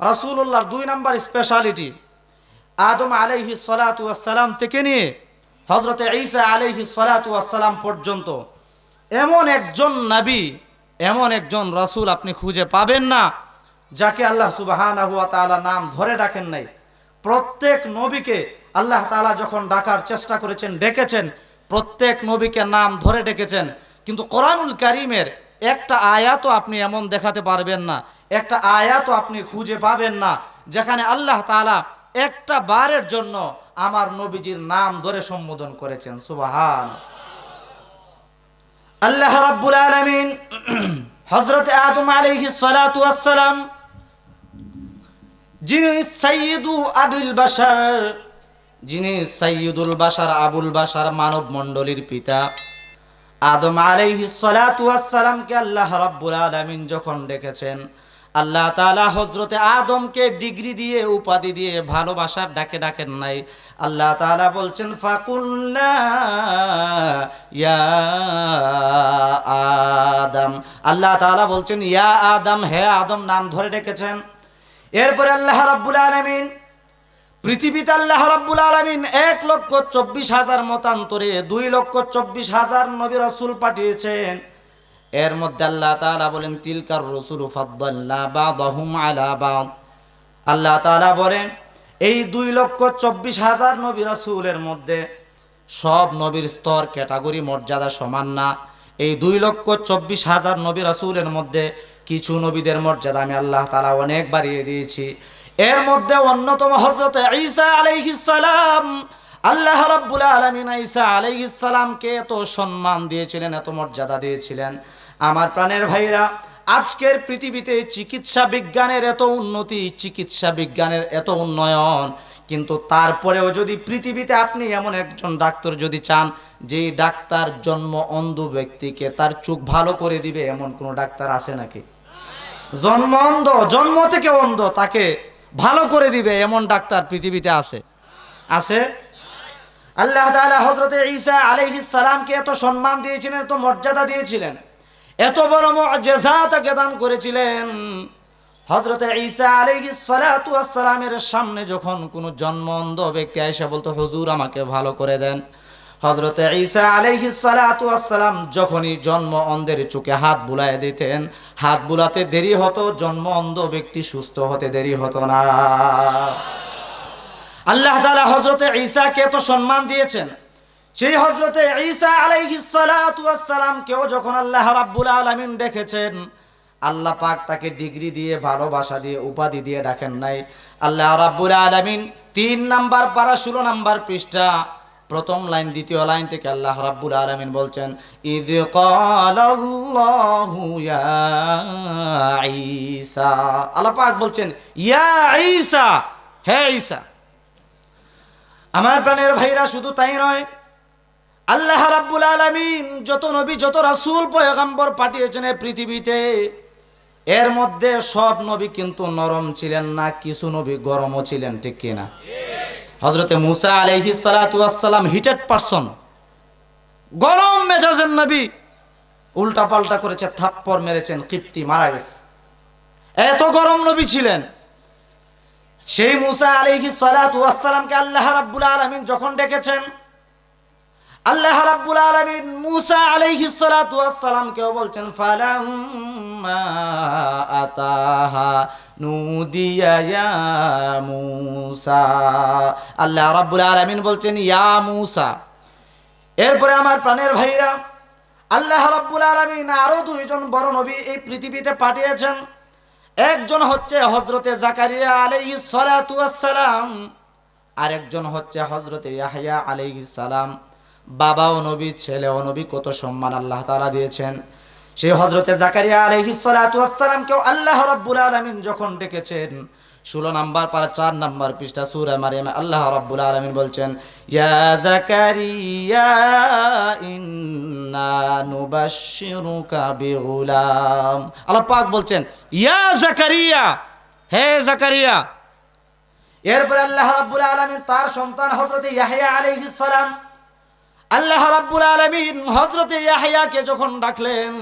রাসূলুল্লাহর দুই number speciality আদম আলাইহি সালাতু আসসালাম থেকে নিয়ে হজরতে ঈসা আলাইহি সালাতু আসসালাম পর্যন্ত। এমন একজন নবী, এমন একজন রাসূল আপনি খুঁজে পাবেন না, যাকে আল্লাহ সুবহানাহু ওয়া তাআলা নাম ধরে ডাকেন নাই। প্রত্যেক নবীকে আল্লাহ তাআলা যখন ডাকার চেষ্টা করেছেন, ডেকেছেন, প্রত্যেক নবীকে নাম ধরে ডেকেছেন। কিন্তু কোরআনুল কারীমের একটা আয়াতও আপনি এমন দেখাতে পারবেন না, একটা আয়াতও আপনি খুঁজে পাবেন না, যেখানে আল্লাহ তাআলা একটা বারের জন্য আমার নবীজির নাম ধরে সম্বোধন করেছেন, সুবাহান। আল্লাহ রাব্বুল আলামিন হযরত আদম আলহি সালাম যিনি সাইয়্যিদু আবুল বাশার, যিনি সাইয়্যিদুল বাসার আবুল বাশার মানব মণ্ডলীর পিতা আদম আলাইহিস সালাতু ওয়াস সালামকে আল্লাহ রাব্বুল আলামিন যখন ডেকেছেন, আল্লাহ তাআলা হযরতে আদমকে ডিগ্রি দিয়ে, উপাধি দিয়ে ভালোবাসার ডাকে ডাকেন নাই। আল্লাহ তাআলা বলছেন ফাকুল্লা ইয়া আদম। আল্লাহ তাআলা বলছেন, ইয়া আদম, হে আদম, নাম ধরে ডেকেছেন। এরপরে আল্লাহ রাব্বুল আলামিন পৃথিবীতে আল্লাহ রাব্বুল আলামিন এক লক্ষ চব্বিশ হাজার মতান্তরে দুই লক্ষ চব্বিশ হাজার নবী রাসূল পাঠিয়েছেন। এর মধ্যে আল্লাহ তাআলা বলেন, তিলকার রসুল ফাদ্দাল্লা বাদাহুম আলা বাদ। আল্লাহ তাআলা বলেন, এই দুই লক্ষ চব্বিশ হাজার নবী রাসূলের মধ্যে সব নবীর স্তর, ক্যাটাগরি, মর্যাদা সমান না। এই দুই লক্ষ চব্বিশ হাজার নবী রাসূলের মধ্যে কিছু নবীদের মর্যাদা আমি আল্লাহ তাআলা অনেক বাড়িয়ে দিয়েছি। এর মধ্যে অন্যতম হযরত ঈসা আলাইহিস সালাম, আল্লাহ রাব্বুল আলামিন ঈসা আলাইহিস সালামকে এত সম্মান দিয়েছিলেন, এত মর্যাদা দিয়েছিলেন। আমার প্রাণের ভাইরা আজকের পৃথিবীতে চিকিৎসা বিজ্ঞানের এত উন্নতি, চিকিৎসা বিজ্ঞানের এত উন্নয়ন, কিন্তু তারপরেও যদি পৃথিবীতে আপনি এমন একজন ডাক্তার যদি চান, যে ডাক্তার জন্ম অন্ধ ব্যক্তিকে তার চোখ ভালো করে দিবে, এমন কোনো ডাক্তার আছে নাকি? জন্ম অন্ধ, জন্ম থেকে অন্ধ, তাকে ভালো করে দিবে, এমন ডাক্তার পৃথিবীতে আছে। আছে? আল্লাহ তাআলা হযরতে ঈসা আলাইহিস সালামকে এত সম্মান দিয়েছিলেন, এত মর্যাদা দিয়েছিলেন, এত বড় মুআজিজা তাকে দান করেছিলেন। হযরতে ঈসা আলাইহিস সালাতু ওয়াস সালামের সামনে যখন কোনো জন্ম অন্ধ ব্যক্তি এসে বলতো, হুজুর আমাকে ভালো করে দেন। হজরতে ঈসা আলাইহিস সালাতু ওয়াস সালাম যখনই জন্ম অন্ধের চোখে হাত বুলায় দিতেন, হাত বুলাতে দেরি হতো, জন্ম অন্ধ ব্যক্তি সুস্থ হতে দেরি হতো না। আল্লাহ তাআলা হযরতে ঈসাকে তো সম্মান দিয়েছেন। সেই হযরতে ঈসা আলাইহিস সালাতু ওয়াস সালামকেও যখন আল্লাহ রাব্বুল আলামিন দেখেছেন আল্লাহ পাক তাকে ডিগ্রি দিয়ে, ভালোবাসা দিয়ে, উপাধি দিয়ে ডাকেন নাই। আল্লাহ রাব্বুল আলামিন তিন নাম্বার পারা, ষোলো নাম্বার পৃষ্ঠা প্রথম লাইন, দ্বিতীয় লাইন থেকে আল্লাহ রাব্বুল আলামিন বলছেন ইদ ঈসা। আল্লাহ পাক বলছেন, ইয়া ঈসা, হে ঈসা, আমার প্রাণের ভাইরা শুধু তাই নয়, আল্লাহ রাব্বুল আলামিন যত নবী, যত রাসূল পয়গম্বর পাঠিয়েছেন পৃথিবীতে, এর মধ্যে সব নবী কিন্তু নরম ছিলেন না, কিছু নবী গরমও ছিলেন, ঠিক কিনা? হজরতে মুসা আলহি সালাতাম হিটেড পারসন গরম মেজাজের নবী উল্টা পাল্টা করেছে থাপ্পর মেরেছেন, কিপ্তি মারা গেছে। এত গরম নবী ছিলেন। সেই মুসা আলহি সালাতামকে আল্লাহ রাব্বুল আলমিন যখন ডেকেছেন আল্লাহ রাব্বুল আলামিন মুসা আলাইহি সালামকেও বলছেন, ফালাম্মা আতাহা নুদিয়া ইয়া মুসা। আল্লাহ রাব্বুল আলামিন বলছেন, ইয়া মুসা, এরপরে আমার প্রাণের ভাইরা, আল্লাহ রাব্বুল আলামিন আরও দুইজন বড় নবী এই পৃথিবীতে পাঠিয়েছেন। একজন হচ্ছে হজরতে জাকারিয়া আলাইহি সালাতু সালাম আরেকজন হচ্ছে হজরতে ইয়াহইয়া আলাইহি সালাম। বাবা নবী, ছেলে ও নবী কত সম্মান আল্লাহ তাআলা দিয়েছেন। সেই হজরতে জাকারিয়া আলাইহি সালাতু কেও আল্লাহ রাব্বুল আলামিন যখন ডেকেছেন, ষোলো নাম্বার পারা চার নাম্বার পৃষ্ঠা সুরা মারিয়ামে আল্লাহ রাব্বুল আলামিন বলছেন, ইয়া জাকারিয়া, ইন্না নুবাশশিরুকা বিগুলাম। আল্লাহ পাক বলছেন, ইয়া জাকারিয়া, হে জাকারিয়া। এরপরে আল্লাহ রাব্বুল আলামিন তার সন্তান হযরতে ইয়াহইয়া আলাইহিস সালাম আল্লাহ রাব্বুল আলামিন হযরতে ইয়াহইয়াকে যখন ডাকলেন,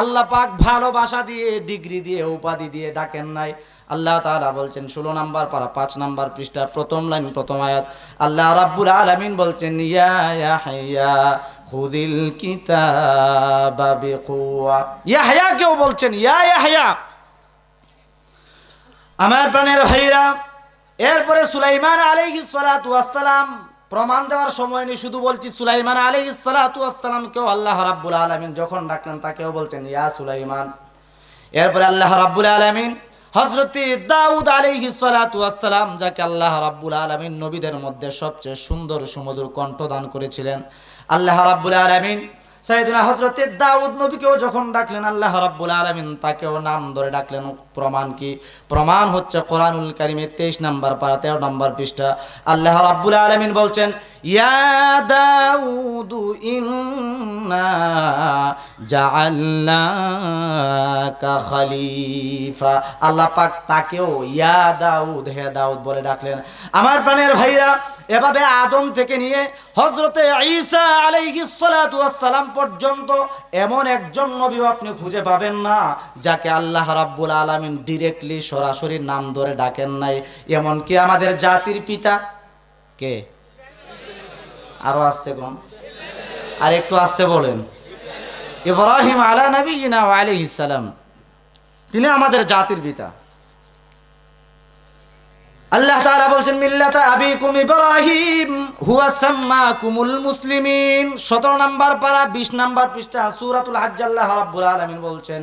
আল্লাহ পাক ভালোবাসা দিয়ে, ডিগ্রি দিয়ে, উপাধি দিয়ে ডাকেন নাই। আল্লাহ তারা বলছেন, ষোলো নাম্বার পারা, পাঁচ নাম্বার পৃষ্ঠা প্রথম লাইন, প্রথম আয়াত। আল্লাহ রাব্বুল আলামিন বলছেন, ইয়া ইয়াহইয়া খুদিল কিতাবা বিকুয়া ইয়াহইয়া কেউ বলছেন, ইয়া ইয়াহইয়া আমার প্রাণের ভাইরা, এরপরে সুলাইমান আলাইহিস সালাতু ওয়াসসালাম প্রমাণ দেওয়ার সময় নেই, শুধু বলছি, সুলাইমান আলী কেউ আল্লাহ রাব্বুল আলমিন যখন ডাকলেন, তাকেও বলছেন, ইয়া সুলাইমান। এরপরে আল্লাহ রাব্বুল আলমিন হজরতি দাউদ আলী হিসালাতাম যাকে আল্লাহ রাব্বুল আলমিন নবীদের মধ্যে সবচেয়ে সুন্দর সুমধুর কণ্ঠ দান করেছিলেন, আল্লাহ রাব্বুল আলামিন সাইদুনা হজরতে দাউদ নবীকেও যখন ডাকলেন, আল্লাহ রাব্বুল আলামিন তাকেও নাম ধরে ডাকলেন। প্রমাণ কি? প্রমাণ হচ্ছে কোরআনুল কারিমের তেইশ নম্বর পারা, তেরো নম্বর পৃষ্ঠা। আল্লাহ রাব্বুল আলামিন বলছেন, ইয়া আল্লাহ পাক তাকেও ইয়া দাউদ, হে দাউদ বলে ডাকলেন। আমার প্রাণের ভাইরা, এভাবে আদম থেকে নিয়ে হজরতে ঈসা আলাইহিস সালাতু ওয়াসসালাম পর্যন্ত এমন একজন নবীও আপনি খুঁজে পাবেন না, যাকে আল্লাহ রাব্বুল আলামিন ডিরেক্টলি সরাসরি নাম ধরে ডাকেন নাই। এমনকি আমাদের জাতির পিতা, কে? আরও আসতে কম। আর একটু আসতে বলেন। ইব্রাহিম আলা নবীনা আলাইহিস সালাম। তিনি আমাদের জাতির পিতা। আল্লাহ তাআলা বলছেন, মিল্লাতা আবিকুম ইব্রাহিম, হুয়া সাম্মাকুমুল মুসলিমিন। 17 নাম্বার পারা 20 নাম্বার পৃষ্ঠা, সূরাতুল হাজ্জ, আল্লাহ রাব্বুল আলামিন বলছেন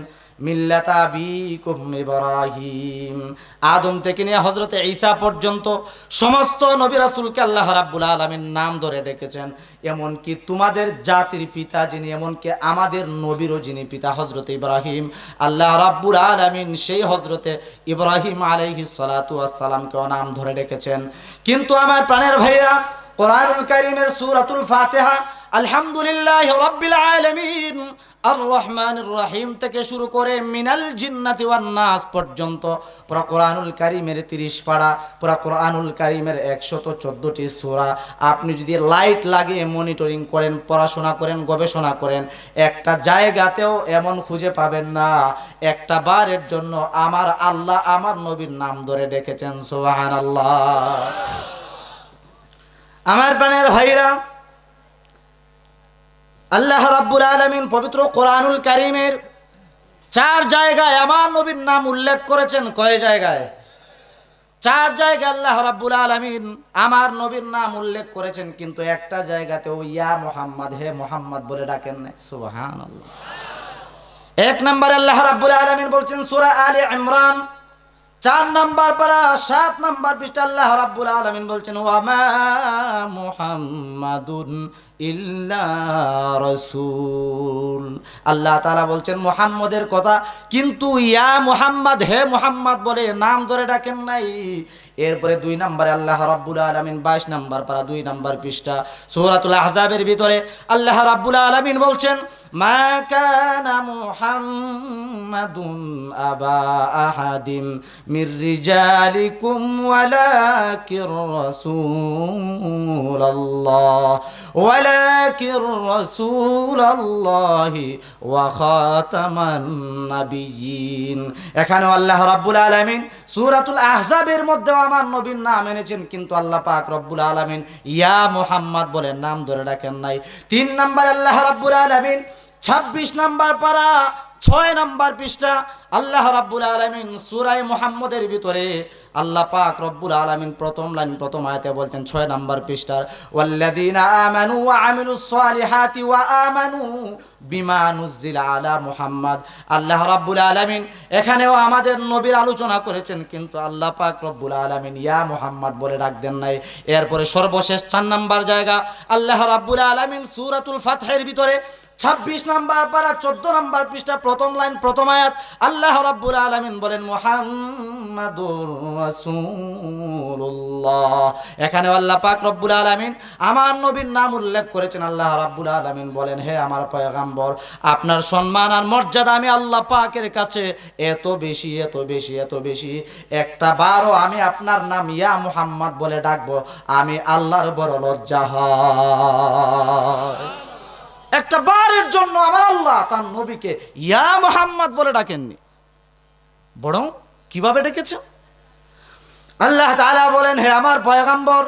আদম থেকে নিয়ে হযরতে ঈসা পর্যন্ত সমস্ত নবী রাসূলকে আল্লাহ রাব্বুল আলামিন নাম ধরে ডেকেছেন। এমনকি তোমাদের জাতির পিতা যিনি, এমনকি আমাদের নবীরও যিনি পিতা হজরত ইব্রাহিম। আল্লাহ রাব্বুল আলামিন সেই হজরতে ইব্রাহিম আলাইহিস সালাতু ওয়াসসালামকেও নাম ধরে ডেকেছেন। কিন্তু আমার প্রাণের ভাইয়া কোরআনুল কারীমের সূরাতুল ফাতিহা আলহামদুলিল্লাহ রাব্বিল আলামিন। আর রহমানির রহিম থেকে শুরু করে মিনাল জিন্নাতি ওয়ান নাস পর্যন্ত পুরা কোরআনুল কারীমের 30 পারা পুরা কোরআনুল কারীমের 114টি সূরা। আপনি যদি লাইট লাগিয়ে মনিটরিং করেন, পড়াশোনা করেন, গবেষণা করেন, একটা জায়গাতেও এমন খুঁজে পাবেন না। একটা বারের জন্য আমার আল্লাহ আমার নবীর নাম ধরে ডেকেছেন, সুবহানাল্লাহ। আমার প্রাণের ভাইরা আল্লাহ রাব্বুল আলামিন পবিত্র কোরআনুল কারীমের চার জায়গায়, আমার নবীর নাম উল্লেখ করেছেন কয় জায়গায়? চার জায়গায় আল্লাহ রাব্বুল আলামিন আমার নবীর নাম উল্লেখ করেছেন, কিন্তু একটা জায়গাতেও ইয়া মোহাম্মদ, হে মোহাম্মদ বলে ডাকেন নাই। এক নম্বর আল্লাহ রাব্বুল আলামিন বলছেন, সূরা আলে ইমরান, চার নাম্বার পারা, সাত নাম্বার পৃষ্ঠা আল্লাহ রাব্বুল আলামিন বলছেন ওয়ামা মুহাম্মাদুন ইল্লা আল্লাহ তাআলা বলছেন, মোহাম্মদের কথা, কিন্তু ইয়া মুহাম্মদ, হে মুহাম্মদ বলে নাম ধরে ডাকেন নাই। এরপরে দুই নম্বরে আল্লাহ রাব্বুল আলামিন 22 নাম্বার পারা, দুই নাম্বার পৃষ্ঠা, সূরাতুল আহজাবের ভিতরে আল্লাহ রাব্বুল আলামিন বলছেন, মা কানা মুহাম্মাদুন আবা আহাদিম মির রিজালিকুম ওয়ালাকির রাসূলুল্লাহ। ওয়ালাকির رسول الله وخاتم النبيين. এখানে আল্লাহ রাব্বুল আলামিন সূরাতুল আহজাবের মধ্যে আমার নবীর নাম এনেছেন, কিন্তু আল্লাহ পাক রব্বুল আলামিন ইয়া মুহাম্মদ বলে নাম ধরে ডাকেন নাই। তিন নাম্বার আল্লাহ রাব্বুল আলামিন, ছাব্বিশ নাম্বার পারা ছয় নাম্বার পৃষ্ঠা, আল্লাহ রাব্বুল আলামিন সূরায়ে মোহাম্মদের ভিতরে আল্লাহ পাক রব্বুল আলামিন প্রথম লাইন, প্রথম আয়াতে বলছেন ছয় নাম্বার পৃষ্ঠার, ওয়াল্লাযীনা আমানু ওয়া আমিলুস সালিহাতি ওয়া আমানু বিমা আলা মুহাম্মদ। আল্লাহ রাব্বুল আলামিন এখানেও আমাদের নবীর আলোচনা করেছেন, কিন্তু আল্লাহ পাক রব্বুল আলামিন ইয়া মুহাম্মদ বলে ডাক দেন নাই। এরপরে সর্বশেষ চার নাম্বার জায়গা, আল্লাহ রাব্বুল আলামিন সূরাতুল ফাতহের ভিতরে ছাব্বিশ নাম্বার পারা চোদ্দ নাম্বার পৃষ্ঠা প্রথম লাইন, প্রথম আয়াত, আল্লাহ রাব্বুল আলামিন বলেন, মুহাম্মাদুর রাসূলুল্লাহ। এখানে আল্লাহ পাক রব্বুল আলামিন আমার নবীর নাম উল্লেখ করেছেন। আল্লাহ রাব্বুল আলামিন বলেন, হে আমার পয়গাম্বর, আপনার সম্মান আর মর্যাদা আমি আল্লাহ পাকের কাছে এত বেশি এত বেশি এত বেশি। একটা বারও আমি আপনার নাম ইয়া মুহাম্মদ বলে ডাকবো। আমি আল্লাহর বড় লজ্জা হয়। একটা বারের জন্য আমার আল্লাহ তার নবীকে ইয়া মোহাম্মদ বলে ডাকেননি। বরং কীভাবে ডেকেছেন? আল্লাহ তাআলা বলেন, হে আমার পয়গাম্বর,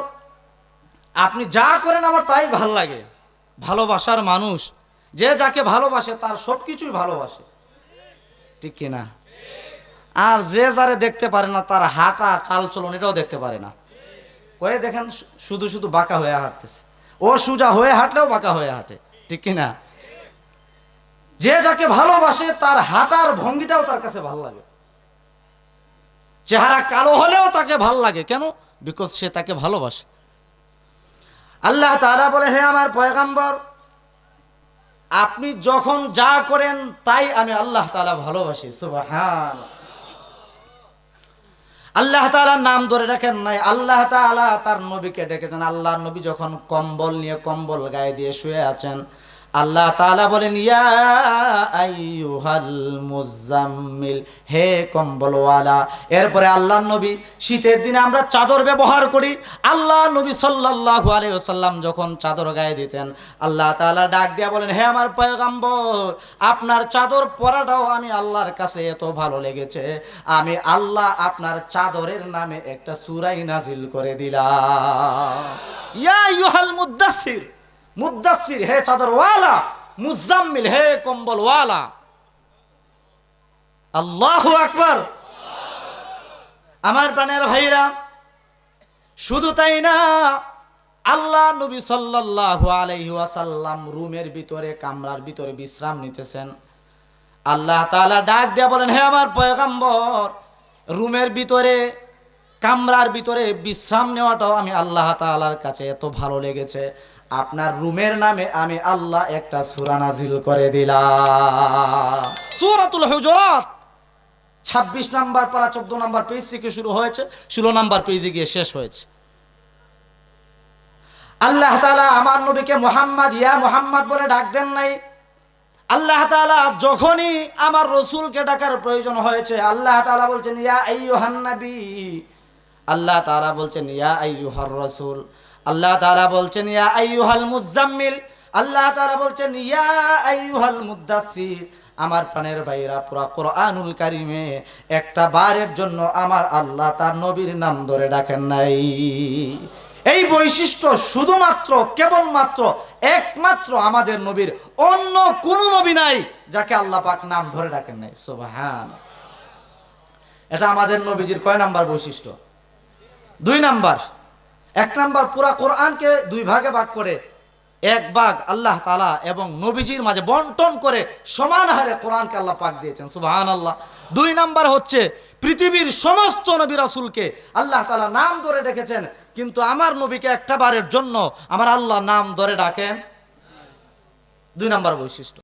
আপনি যা করেন আমার তাই ভালো লাগে। ভালোবাসার মানুষ, যে যাকে ভালোবাসে তার সব কিছুই ভালোবাসে। ঠিক কিনা আর যে যারে দেখতে পারে না, তার হাঁটা, চাল চলন এটাও দেখতে পারে না। কয়ে দেখেন শুধু শুধু বাঁকা হয়ে হাঁটতেছে। ও সুজা হয়ে হাঁটলেও বাঁকা হয়ে হাঁটে। ঠিক কিনা? যে যাকে ভালোবাসে, তার হাঁটার ভঙ্গিটাও তার কাছে ভালো লাগে। চেহারা কালো হলেও তাকে ভালো লাগে। কেন? বিকজ সে তাকে ভালোবাসে। আল্লাহ তারা বলে, হে আমার পয়গাম্বর, আপনি যখন যা করেন, তাই আমি আল্লাহ তালা ভালোবাসি। সুবহান আল্লাহ তালার নাম ধরে রাখেন নাই। আল্লাহ তালা তার নবীকে ডেকেছেন। আল্লাহ নবী যখন কম্বল নিয়ে কম্বল গায়ে দিয়ে শুয়ে আছেন আল্লাহ তাআলা বলেন, ইয়া আইয়ুহাল মুজাম্মিল, হে কম্বলওয়ালা, এরপরে আল্লাহ নবী, শীতের দিনে আমরা চাদর ব্যবহার করি। আল্লাহ নবী সাল্লাল্লাহু আলাইহি ওয়াসাল্লাম যখন চাদর গায়ে দিতেন, আল্লাহ তাআলা ডাক দিয়া বলেন, হে আমার পয়গম্বর, আপনার চাদর পরাটাও আমি আল্লাহর কাছে এত ভালো লেগেছে। আমি আল্লাহ আপনার চাদরের নামে একটা সূরাই নাজিল করে দিলাম। ইয়া আইয়ুহাল মুদ্দাসসির মুদ্দাসির হে চাদরওয়ালা, মুজাম্মিল, হে কম্বলওয়ালা। আল্লাহু আকবার। আমার প্রাণের ভাইরা, শুধু তাই না, আল্লাহ নবী সাল্লাল্লাহু আলাইহি ওয়াসাল্লাম রুমের ভিতরে, কামরার ভিতরে বিশ্রাম নিতেছেন। আল্লাহ তাআলা ডাক দিয়া বলেন, হে আমার পয়গম্বর, রুমের ভিতরে, কামরার ভিতরে বিশ্রাম নেওয়াটাও আমি আল্লাহ তাআলার কাছে এত ভালো লেগেছে। আপনার রুমের নামে আমি আল্লাহ একটা সূরা নাজিল করে দিলাম। সূরাতুল হুজুরাত। ছাব্বিশ নাম্বার পারা চোদ্দ নাম্বার পেজ থেকে শুরু হয়েছে ষোলো নাম্বার পেজে গিয়ে শেষ হয়েছে। আল্লাহ তাআলা আমার নবীকে মোহাম্মদ ইয়া মোহাম্মদ বলে ডাক দেন নাই। আল্লাহ তাআলা যখনই আমার রসুলকে ডাকার প্রয়োজন হয়েছে আল্লাহ তাআলা বলছেন ইয়া নবী। আল্লাহ তাআলা বলছেন ইয়া আইয়ুহার রাসূল। আল্লাহ তারা বলছেন, ইয়া আইয়ুহাল মুজাম্মিল আল্লাহ তারা বলছেন, ইয়া আইয়ুহাল মুদ্দাসসির আমার প্রাণের ভাইরা পুরা কোরআনুল কারিমে একটা বারের জন্য আমার আল্লাহ তার নবীর নাম ধরে ডাকেন নাই। এই বৈশিষ্ট্য শুধুমাত্র, কেবলমাত্র, একমাত্র আমাদের নবীর অন্য কোন নবী নাই যাকে আল্লাহ পাক নাম ধরে ডাকেন নাই। সুবহান এটা আমাদের নবীজির কয় নাম্বার বৈশিষ্ট্য? দুই নাম্বার এক নাম্বার পুরা কোরআনকে দুই ভাগে ভাগ করে, এক ভাগ আল্লাহ তালা এবং নবীজির মাঝে বন্টন করে সমান হারে কোরআনকে আল্লাহ পাক দিয়েছেন সুবাহান আল্লাহ দুই নাম্বার হচ্ছে পৃথিবীর সমস্ত নবী রাসূলকে আল্লাহ তালা নাম ধরে ডেকেছেন, কিন্তু আমার নবীকে একটা বারের জন্য আমার আল্লাহ নাম ধরে ডাকেন। দুই নাম্বার বৈশিষ্ট্য।